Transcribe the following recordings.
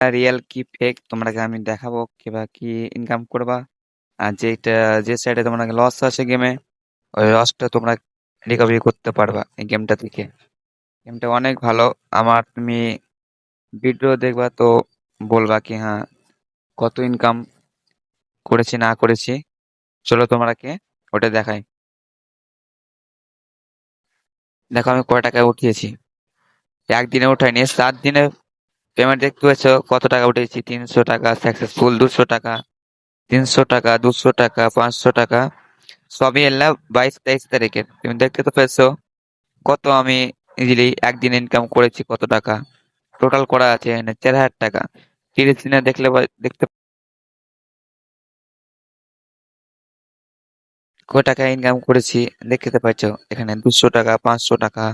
Real কি fake তোমাকে আমি দেখাবো কিবা কি ইনকাম করবা। আর যেটা, যে সাইডে তোমার লস আছে গেমে ওই লসটা তোমরা রিকভারি করতে পারবা এই গেমটা থেকে। গেমটা অনেক ভালো। আমার তুমি ভিডিও দেখবা তো বলবা কি হ্যাঁ কত ইনকাম করেছি, না করেছি। চলো তোমাকে ওটা দেখাই। দেখো আমি কয় টাকা উঠিয়েছি। একদিনে উঠাইনি, সাত দিনে পেমেন্ট দেখতে পাচ্ছ কত টাকা উঠেছি? তিনশো টাকা সাকসেসফুল দুশো টাকা, তিনশো টাকা, দুশো টাকা, পাঁচশো টাকা। সবই এলাম বাইশ তেইশ তারিখের। তুমি দেখতে তো পেয়েছ কত আমি ইজিলি একদিন ইনকাম করেছি, কত টাকা। টোটাল করা আছে এখানে চার হাজার টাকা। তিরিশ দিনে দেখলে দেখতে কয় টাকা ইনকাম করেছি? দেখতে পাচ্ছ এখানে দুশো টাকা, পাঁচশো টাকা,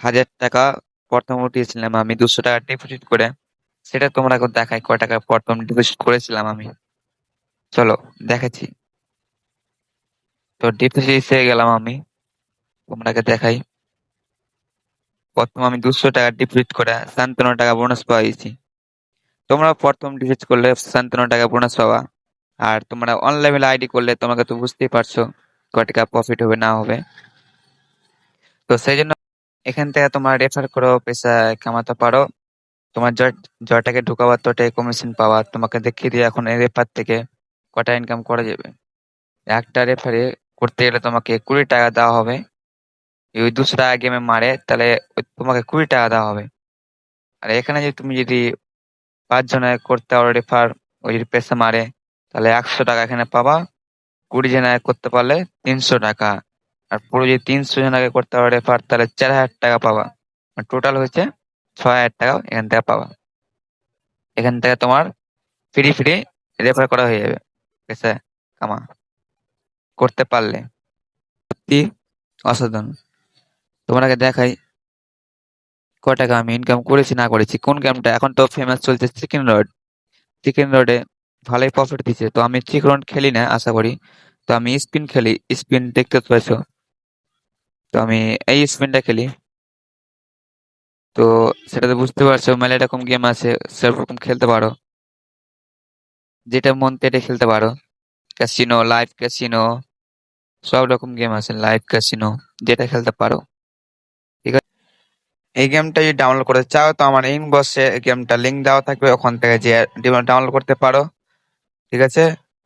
হাজার টাকা। প্রথম উঠিয়েছিলাম আমি দুশো টাকা ডিপোজিট করে। সেটা তোমরা দেখাই কয় টাকা প্রথম ডিপোজিট করেছিলাম আমি। চলো, দেখাচ্ছি। তো ডিপোজিটে গেলাম আমি। তোমাকে দেখাই। প্রথম আমি দুশো টাকা ডিপোজিট করে সান্তান্ন টাকা বোনাস পাইছি। তোমরা প্রথম ডিপোজিট করলে সান্তান্ন টাকা বোনাস পাওয়া আর তোমরা অনলাইন আইডি করলে তোমাকে তো বুঝতেই পারছ কয় টাকা প্রফিট হবে, না হবে। তো সেই জন্য এখান থেকে তোমরা রেফার করো পেশা কামাতে পারো। তোমার য- যটাকে ঢুকাবার তটাই কমিশন পাওয়া তোমাকে দেখিয়ে দিয়ে এখন এই রেফার থেকে কটা ইনকাম করা যাবে। একটা রেফারে করতে গেলে তোমাকে কুড়ি টাকা দেওয়া হবে। ওই দুশো টাকা গেমে মারে, তাহলে তোমাকে কুড়ি টাকা দেওয়া হবে। আর এখানে যদি তুমি যদি পাঁচ জনের করতে পারো রেফার ওই যদি পেসে মারে, তাহলে একশো টাকা এখানে পাবা। কুড়ি জনের করতে পারলে তিনশো টাকা। আর পুরো যদি তিনশো জন আগে করতে পারো রেফার তাহলে চার হাজার টাকা পাবা। টোটাল হচ্ছে ছয় হাজার টাকা এখান থেকে পাবা। এখান থেকে তোমার ফ্রি ফ্রি রেফার করা হয়ে যাবে। পেসা কামা। করতে পারলে। সত্যি অসাধারণ। তোমাকে দেখাই ক টাকা আমি ইনকাম করেছি, না করেছি। কোন গেমটা এখন তো ফেমাস চলছে চিকেন রড চিকেন রডে ভালোই প্রফিট দিচ্ছে। তো আমি চিকেন রড খেলি না, আশা করি। তো আমি স্পিন খেলি। স্পিন দেখতে পাচ্ছ। তো আমি এই স্পিনটা খেলি। তো সেটাতে বুঝতে পারছ, মেলা এরকম গেম আছে, সেরকম খেলতে পারো। যেটা মন তেটে খেলতে পারো। ক্যাসিনো লাইভ ক্যাসিনো সব রকম গেম আছে লাইভ ক্যাসিনো যেটা খেলতে পারো। ঠিক আছে? এই গেমটা যদি ডাউনলোড করতে চাও, তো আমার ইন ইনবক্সে গেমটা লিঙ্ক দেওয়া থাকবে, ওখান থেকে যে ডাউনলোড করতে পারো। ঠিক আছে?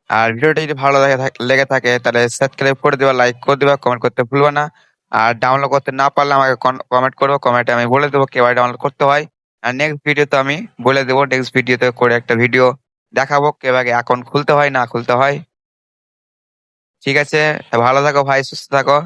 আর ভিডিওটা যদি ভালো লাগে লেগে থাকে, তাহলে সাবস্ক্রাইব করে দিবা লাইক করে দিবা কমেন্ট করতে ভুলবা না। আর ডাউনলোড করতে না পারলে আমাকে কমেন্ট করব কমেন্টে আমি বলে দেবো কেবার ডাউনলোড করতে হয়। আর নেক্সট ভিডিও ভিডিওতে আমি বলে দেবো নেক্সট ভিডিওতে করে একটা ভিডিও দেখাবো কীভাবে অ্যাকাউন্ট খুলতে হয়, না খুলতে হয়। ঠিক আছে, ভালো থাকো ভাই, সুস্থ থাকো।